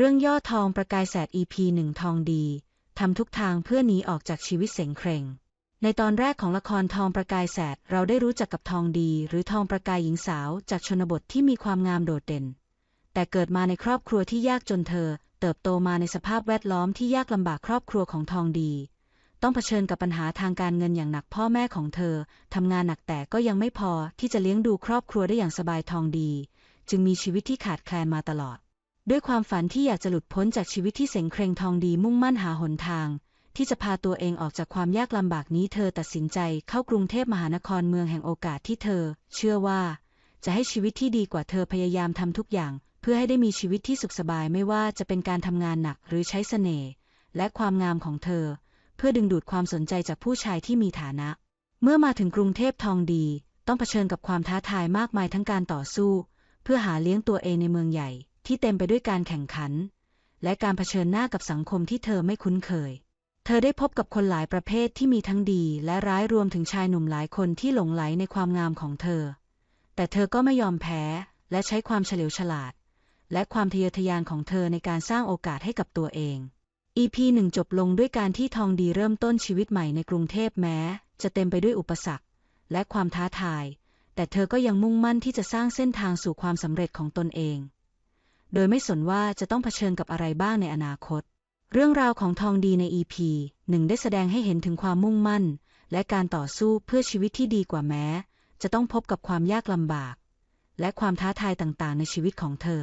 เรื่องย่อทองประกายแสด EP หนึ่งทองดี ทำทุกทางเพื่อหนีออกจากชีวิตเสงเคร่งในตอนแรกของละครทองประกายแสดเราได้รู้จักกับทองดี หรือทองประกายหญิงสาวจากชนบทที่มีความงามโดดเด่น แต่เกิดมาในครอบครัวที่ยากจนเธอ เติบโตมาในสภาพแวดล้อมที่ยากลำบากครอบครัวของทองดี ต้องเผชิญกับปัญหาทางการเงินอย่างหนักพ่อแม่ของเธอทำงานหนักแต่ก็ยังไม่พอที่จะเลี้ยงดูครอบครัวได้อย่างสบายทองดี จึงมีชีวิตที่ขาดแคลนมาตลอด ด้วยความฝันที่อยากจะหลุดพ้นจากชีวิตที่เสงเครงทองดีมุ่งมั่นหาหนทาง ที่จะพาตัวเองออกจากความยากลำบากนี้เธอตัดสินใจเข้ากรุงเทพมหานครเมืองแห่งโอกาสที่เธอ เชื่อว่า จะให้ชีวิตที่ดีกว่าเธอพยายามทำทุกอย่าง เพื่อให้ได้มีชีวิตที่สุขสบายไม่ว่าจะเป็นการทำงานหนักหรือใช้เสน่ห์และความงามของเธอ เพื่อดึงดูดความสนใจจากผู้ชายที่มีฐานะ เมื่อมาถึงกรุงเทพทองดี ต้องเผชิญกับความท้าทายมากมายทั้งการต่อสู้ เพื่อหาเลี้ยงตัวเองในเมืองใหญ่ ที่เต็มไปด้วยการแข่งขัน และการเผชิญหน้ากับสังคมที่เธอไม่คุ้นเคย เธอได้พบกับคนหลายประเภทที่มีทั้งดีและร้ายรวมถึงชายหนุ่มหลายคนที่หลงไหลในความงามของเธอ แต่เธอก็ไม่ยอมแพ้และใช้ความเฉลียวฉลาด และความทะเยอทะยานของเธอในการสร้างโอกาสให้กับตัวเอง EP หนึ่งจบลงด้วยการที่ทองดีเริ่มต้นชีวิตใหม่ในกรุงเทพแม้ จะเต็มไปด้วยอุปสรรค และความท้าทาย แต่เธอก็ยังมุ่งมั่นที่จะสร้างเส้นทางสู่ความสำเร็จของตนเอง โดยไม่สนว่าจะต้องเผชิญกับอะไรบ้างในอนาคต เรื่องราวของทองดีใน EP หนึ่งได้แสดงให้เห็นถึงความมุ่งมั่น และการต่อสู้เพื่อชีวิตที่ดีกว่าแม้ จะต้องพบกับความยากลำบาก และความท้าทายต่างๆ ในชีวิตของเธอ